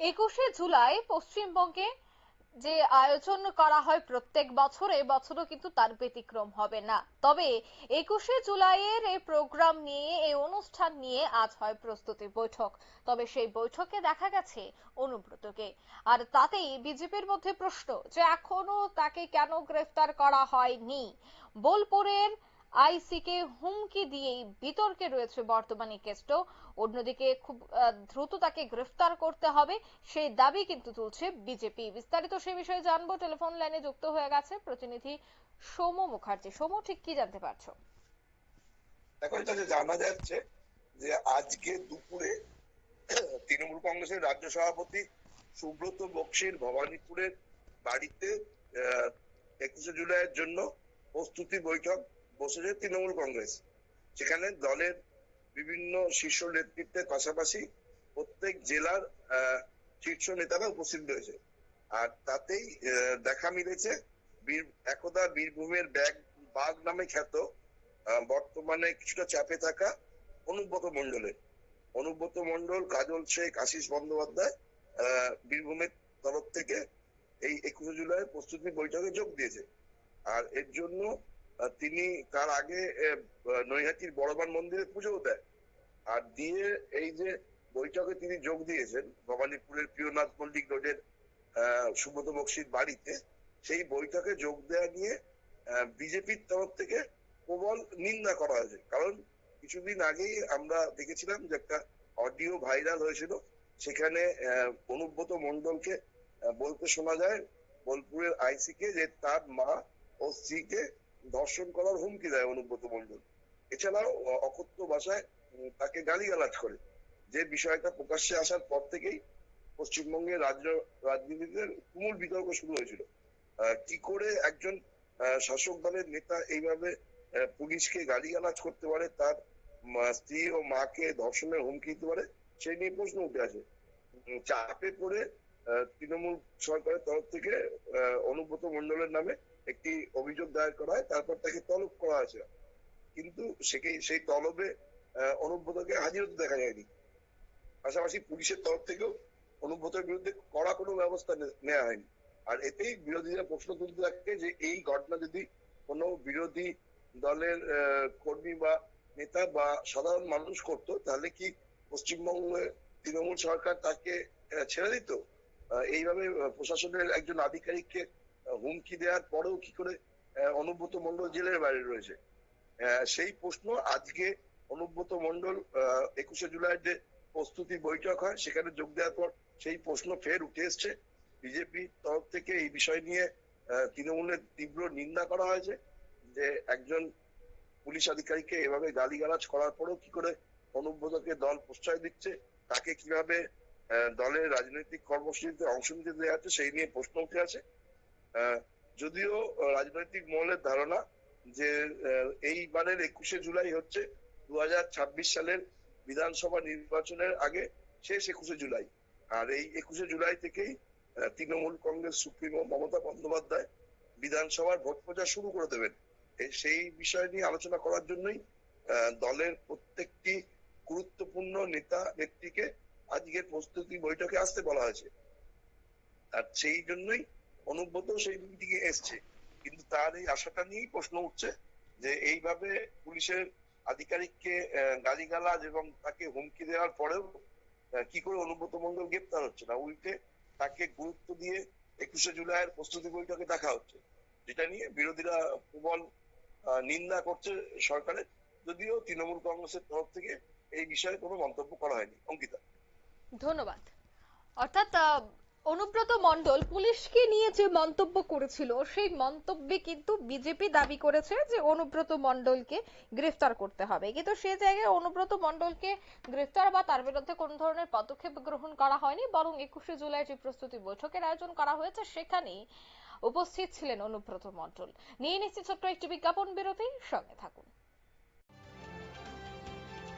একুশে জুলাই পশ্চিমবঙ্গে যে আয়োজন করা হয় প্রত্যেক বছর বছরও কিন্তু তার ব্যতিক্রম হবে না। তবে একুশে জুলাইয়ের এই প্রোগ্রাম নিয়ে, এই অনুষ্ঠান নিয়ে আজ হয় প্রস্তুতি বৈঠক। তবে সেই বৈঠকে দেখা গেছে অনুব্রতকে। আর তাতেই বিজেপির মধ্যে প্রশ্ন যে, এখনও তাকে কেন গ্রেফতার করা হয়নি? বোলপুরের আইসিকে হুমকি দিয়েই বিতর্কে রয়েছে বর্তমানে কেষ্ট। অন্যদিকে খুব দ্রুত তাকে গ্রেফতার করতে হবে, সেই দাবি কিন্তু তুলছে বিজেপি। বিস্তারিত সে বিষয়ে জানব। টেলিফোন লাইনে যুক্ত হয়ে গেছে প্রতিনিধি সৌম মুখার্জি। সৌম ঠিক কি জানতে পারছ? এখন তাতে জানা যাচ্ছে যে আজকে দুপুরে তৃণমূল কংগ্রেসের রাজ্য সভাপতি সুব্রত বক্সির ভবানীপুরের বাড়িতে একুশে জুলাইয়ের জন্য প্রস্তুতি বৈঠক বসেছে তৃণমূল কংগ্রেস। সেখানে দলের বিভিন্ন শীর্ষ নেতৃত্বের পাশাপাশি প্রত্যেক জেলার শীর্ষ নেতারা উপস্থিত রয়েছে। আর তাতেই দেখা মিলেছে একদা বীরভূমের ব্যাগ, বাঘ নামে খ্যাত বর্তমানে কিছুটা চাপে থাকা অনুব্রত মন্ডলের অনুব্রত মন্ডল কাজল শেখ, আশিস বন্দ্যোপাধ্যায় বীরভূমের তরফ থেকে এই একুশে জুলাই প্রস্তুতি বৈঠকে যোগ দিয়েছে। আর এর জন্য তিনি তার আগে নৈহাটির বড়বান মন্দিরে পুজো দেয়। আর দিয়ে এই যে বৈঠকে তিনি যোগ দিয়েছেন ভবানীপুরের প্রিয়নাথ মল্লিক রোডের সুব্রত বক্সির বাড়িতে, সেই বৈঠকে যোগ দেওয়া নিয়ে বিজেপির তরফ থেকে প্রবল নিন্দা করা হয়েছে। কারণ কিছুদিন আগেই আমরা দেখেছিলাম যে একটা অডিও ভাইরাল হয়েছিল। সেখানে অনুব্রত মন্ডলকে বলতে শোনা যায়, বোলপুরের আইসি কে যে তার মা ও স্ত্রীকে ধর্ষণ করার হুমকি দেয় অনুব্রত মন্ডল এছাড়াও অকথ্য ভাষায় তাকে গালিগালাজ করে। যে বিষয়টা প্রকাশ্যে আসার পর থেকেই পশ্চিমবঙ্গের রাজ্য, রাজনীতিতে তুমুল বিতর্ক শুরু হয়েছিল। কি করে একজন শাসক দলের নেতা এইভাবে পুলিশকে গালিগালাজ করতে পারে, তার স্ত্রী ও মাকে ধর্ষণের হুমকি দিতে পারে, সেই নিয়ে প্রশ্ন উঠে আসে। চাপে পড়ে তৃণমূল সরকারের তরফ থেকে অনুব্রত মন্ডলের নামে একটি অভিযোগ দায়ের করা হয়, তারপর তাকে তলব করা হয়েছে। কিন্তু সেকে সেই তলবে অনুব্রতকে হাজির হতে দেখা যায়নি। পাশাপাশি পুলিশের তরফ থেকেও অনুব্রতের বিরুদ্ধে কড়া কোনো ব্যবস্থা নেওয়া হয়নি। আর এতেই বিরোধীরা প্রশ্ন তুলতে থাকে যে, এই ঘটনা যদি কোনো বিরোধী দলের কর্মী বা নেতা বা সাধারণ মানুষ করতো, তাহলে কি পশ্চিমবঙ্গে তৃণমূল সরকার তাকে ছেড়ে দিত? এইভাবে প্রশাসনের একজন আধিকারিককে হুমকি দেওয়ার পরেও কি করে অনুব্রত মন্ডল জেলের বাইরে রয়েছে? সেই প্রশ্ন আজকে অনুব্রত মন্ডল একুশে জুলাইয়ের যে প্রস্তুতি বৈঠক হয়, সেখানে যোগ দেওয়ার পর সেই প্রশ্ন ফের উঠে এসছে। বিজেপির তরফ থেকে এই বিষয় নিয়ে তৃণমূলের তীব্র নিন্দা করা হয়েছে যে একজন পুলিশ আধিকারিককে এভাবে গালিগালাজ করার পরেও কি করে অনুব্রতকে দল প্রশ্রয় দিচ্ছে, তাকে কীভাবে দলের রাজনৈতিক কর্মসূচিতে অংশ নিতে দেওয়া হচ্ছে, সেই নিয়ে প্রশ্ন উঠে আছে যদিও রাজনৈতিক মহলের ধারণা যে এইবারের একুশে জুলাই হচ্ছে দু সালের বিধানসভা নির্বাচনের আগে শেষ একুশে জুলাই। আর এই একুশে জুলাই থেকেই তৃণমূল কংগ্রেস, সুপ্রিমো মমতা বন্দ্যোপাধ্যায় বিধানসভার ভোট প্রচার শুরু করে দেবেন। সেই বিষয় নিয়ে আলোচনা করার জন্যই দলের প্রত্যেকটি গুরুত্বপূর্ণ নেতা নেত্রীকে আজকের প্রস্তুতি বৈঠকে আসতে বলা হয়েছে। আর সেই জন্যই অনুব্রত সেই দিকে এসছে। কিন্তু তার এই আশাটা নিয়েই প্রশ্ন উঠছে যে এইভাবে পুলিশের আধিকারিককে গালিগালাজ এবং তাকে হুমকি দেওয়ার পরেও কি করে অনুব্রত মন্ডল গ্রেপ্তার হচ্ছে না, উল্টে তাকে গুরুত্ব দিয়ে একুশে জুলাইয়ের প্রস্তুতি বৈঠকে দেখা হচ্ছে। যেটা নিয়ে বিরোধীরা প্রবল নিন্দা করছে সরকারের, যদিও তৃণমূল কংগ্রেসের তরফ থেকে এই বিষয়ে কোনো মন্তব্য করা হয়নি। অঙ্কিতা। ধন্যবাদ। অর্থাৎ অনুব্রত মণ্ডল পুলিশকে নিয়ে যে মন্তব্য করেছিল, সেই মন্তব্যে কিন্তু বিজেপি দাবি করেছে যে অনুব্রত মণ্ডলকে গ্রেফতার করতে হবে। কিন্তু সে জায়গায় অনুব্রত মণ্ডলকে গ্রেফতার বা তার বিরুদ্ধে কোন ধরনের পদক্ষেপ গ্রহণ করা হয়নি, বরং একুশে জুলাই যে প্রস্তুতি বৈঠকের আয়োজন করা হয়েছে, সেখানেই উপস্থিত ছিলেন অনুব্রত মণ্ডল। নিয়ে নিচ্ছি ছোট্ট একটি বিজ্ঞাপন বিরতি, সঙ্গে থাকুন।